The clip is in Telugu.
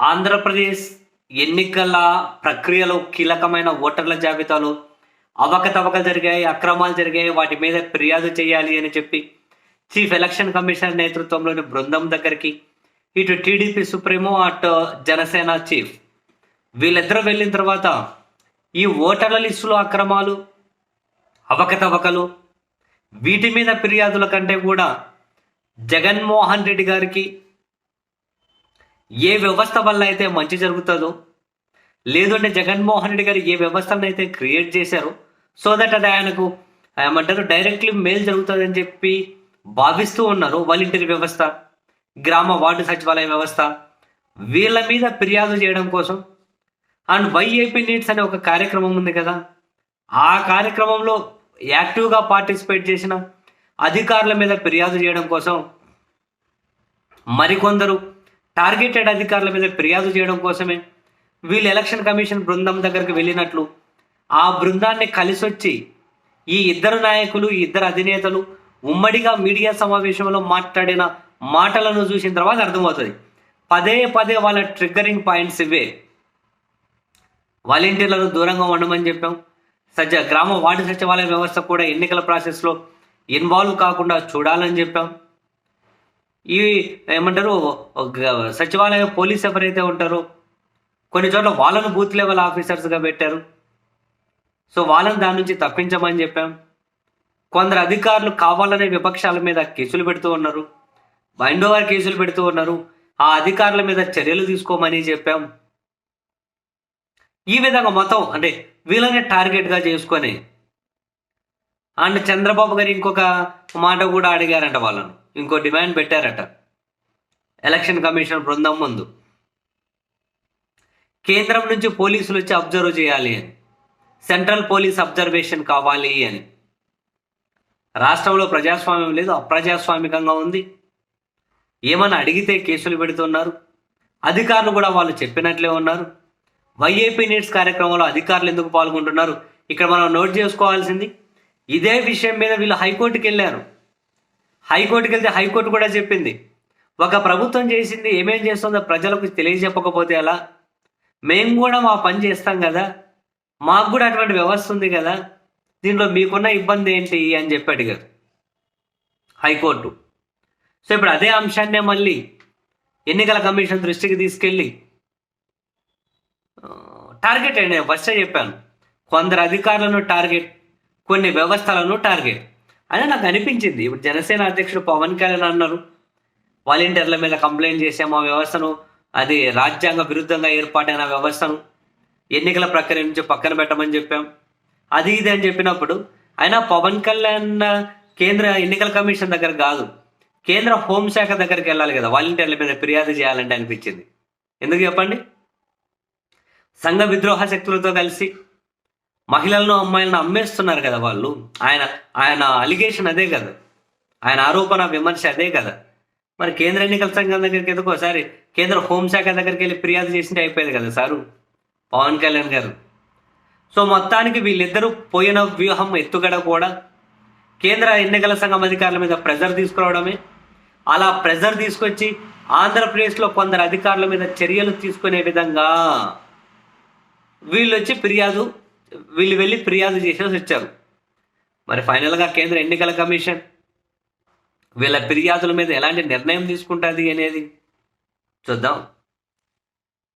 ఆంధ్రప్రదేశ్ ఎన్నికల ప్రక్రియలో కీలకమైన ఓటర్ల జాబితాలో అవకతవకలు జరిగాయి అక్రమాలు జరిగాయి వాటి మీద ఫిర్యాదు చేయాలి అని చెప్పి చీఫ్ ఎలక్షన్ కమిషనర్ నేతృత్వంలోని బృందం దగ్గరికి ఇటు టీడీపీ సుప్రీమో అటు జనసేన చీఫ్ వీళ్ళిద్దరూ వెళ్ళిన తర్వాత ఈ ఓటర్ల లిస్టులో అక్రమాలు అవకతవకలు వీటి మీద ఫిర్యాదుల కంటే కూడా జగన్మోహన్ రెడ్డి గారికి ఏ వ్యవస్థ వల్ల అయితే మంచి జరుగుతుందో? లేదంటే జగన్మోహన్ రెడ్డి గారు ఏ వ్యవస్థను అయితే క్రియేట్ చేశారో? సో దట్ అది ఆయనకు ఏమంటారు డైరెక్ట్లీ మేల్ జరుగుతుందని చెప్పి భావిస్తూ ఉన్నారు వాలంటీర్ వ్యవస్థ గ్రామ వార్డు సచివాలయ వ్యవస్థ వీళ్ళ మీద ఫిర్యాదు చేయడం కోసం? అండ్ వైఏపీ నీడ్స్ అనే ఒక కార్యక్రమం ఉంది కదా? ఆ కార్యక్రమంలో యాక్టివ్గా పార్టిసిపేట్ చేసిన అధికారుల మీద ఫిర్యాదు చేయడం కోసం మరికొందరు టార్గెటెడ్ అధికారుల మీద ఫిర్యాదు చేయడం కోసమే వీళ్ళు ఎలక్షన్ కమిషన్ బృందం దగ్గరికి వెళ్ళినట్లు ఆ బృందాన్ని కలిసి వచ్చి ఈ ఇద్దరు నాయకులు ఈ ఇద్దరు అధినేతలు ఉమ్మడిగా మీడియా సమావేశంలో మాట్లాడిన మాటలను చూసిన తర్వాత అర్థమవుతుంది. పదే పదే వాళ్ళ ట్రిగ్గరింగ్ పాయింట్స్ ఇవే. వాలంటీర్లను దూరంగా ఉండమని చెప్పాం. సజ్జ గ్రామ వార్డు సచివాలయ వ్యవస్థ కూడా ఎన్నికల ప్రాసెస్లో ఇన్వాల్వ్ కాకుండా చూడాలని చెప్పాం. ఈ ఏమంటారు గ- సచివాలయ పోలీస్ ఎవరైతే ఉంటారో కొన్ని చోట్ల వాళ్ళను బూత్ లెవెల్ ఆఫీసర్స్గా పెట్టారు. సో వాళ్ళని దాని నుంచి తప్పించమని చెప్పాం. కొందరు అధికారులు కావాలనే విపక్షాల మీద కేసులు పెడుతూ ఉన్నారు. బైండ్ ఓవర్ కేసులు పెడుతూ ఉన్నారు. ఆ అధికారుల మీద చర్యలు తీసుకోమని చెప్పాం. ఈ విధంగా మొత్తం అంటే వీళ్ళనే టార్గెట్గా చేసుకొని అండ్ చంద్రబాబు గారు ఇంకొక మాట కూడా అడిగారంట వాళ్ళను. ఇంకో డిమాండ్ పెట్టారట. ఎలక్షన్ కమిషన్ బృందం ముందు. కేంద్రం నుంచి పోలీసులు వచ్చి అబ్జర్వ్ చేయాలి అని. సెంట్రల్ పోలీస్ అబ్జర్వేషన్ కావాలి అని. రాష్ట్రంలో ప్రజాస్వామ్యం లేదు అప్రజాస్వామికంగా ఉంది. ఏమన్నా అడిగితే కేసులు పెడుతున్నారు. అధికారులు కూడా వాళ్ళు చెప్పినట్లే ఉన్నారు. వైఏపీ నీడ్స్ కార్యక్రమంలో అధికారులు ఎందుకు పాల్గొంటున్నారు? ఇక్కడ మనం నోట్ చేసుకోవాల్సింది ఇదే విషయం మీద వీళ్ళు హైకోర్టుకి వెళ్ళారు. హైకోర్టుకి వెళ్తే హైకోర్టు కూడా చెప్పింది. ఒక ప్రభుత్వం చేసింది ఏమేం చేస్తుందో ప్రజలకు తెలియజెప్పకపోతే ఎలా? మేము కూడా మా పని చేస్తాం కదా? మాకు కూడా అటువంటి వ్యవస్థ ఉంది కదా? దీనిలో మీకున్న ఇబ్బంది ఏంటి అని చెప్పి అడిగారు హైకోర్టు. సో ఇప్పుడు అదే అంశాన్నే మళ్ళీ ఎన్నికల కమిషన్ దృష్టికి తీసుకెళ్ళి టార్గెట్ అయినా నేను ఫస్టే చెప్పాను. కొందరు అధికారులను టార్గెట్ కొన్ని వ్యవస్థలను టార్గెట్. అని నాకు అనిపించింది. ఇప్పుడు జనసేన అధ్యక్షుడు పవన్ కళ్యాణ్ అన్నారు. వాలంటీర్ల మీద కంప్లైంట్ చేసాము ఆ వ్యవస్థను. అది రాజ్యాంగ విరుద్ధంగా ఏర్పాటైన వ్యవస్థను. ఎన్నికల ప్రక్రియ నుంచి పక్కన పెట్టమని చెప్పాం. అది ఇది అని చెప్పినప్పుడు అయినా పవన్ కళ్యాణ్ కేంద్ర ఎన్నికల కమిషన్ దగ్గర కాదు. కేంద్ర హోంశాఖ దగ్గరికి వెళ్ళాలి కదా. వాలంటీర్ల మీద ఫిర్యాదు చేయాలంటే అనిపించింది. ఎందుకు చెప్పండి? సంఘ విద్రోహ శక్తులతో కలిసి మహిళలను అమ్మాయిలను అమ్మేస్తున్నారు కదా వాళ్ళు. ఆయన ఆయన అలిగేషన్ అదే కదా. ఆయన ఆరోపణ విమర్శ అదే కదా. మరి కేంద్ర ఎన్నికల సంఘం దగ్గరికి ఎందుకు ఒకసారి కేంద్ర హోంశాఖ దగ్గరికి వెళ్ళి ఫిర్యాదు చేసింటే అయిపోయేది కదా సారు పవన్ కళ్యాణ్ గారు. సో మొత్తానికి వీళ్ళిద్దరూ పోయిన వ్యూహం ఎత్తుగడ కూడా కేంద్ర ఎన్నికల సంఘం అధికారుల మీద ప్రెజర్ తీసుకురావడమే. అలా ప్రెజర్ తీసుకొచ్చి ఆంధ్రప్రదేశ్లో కొందరు అధికారుల మీద చర్యలు తీసుకునే విధంగా వీళ్ళు వచ్చి ఫిర్యాదు వీళ్ళు వెళ్ళి ఫిర్యాదు చేసేసి వచ్చారు మరి ఫైనల్గా కేంద్ర ఎన్నికల కమిషన్ వీళ్ళ ఫిర్యాదుల మీద ఎలాంటి నిర్ణయం తీసుకుంటుంది అనేది చూద్దాం.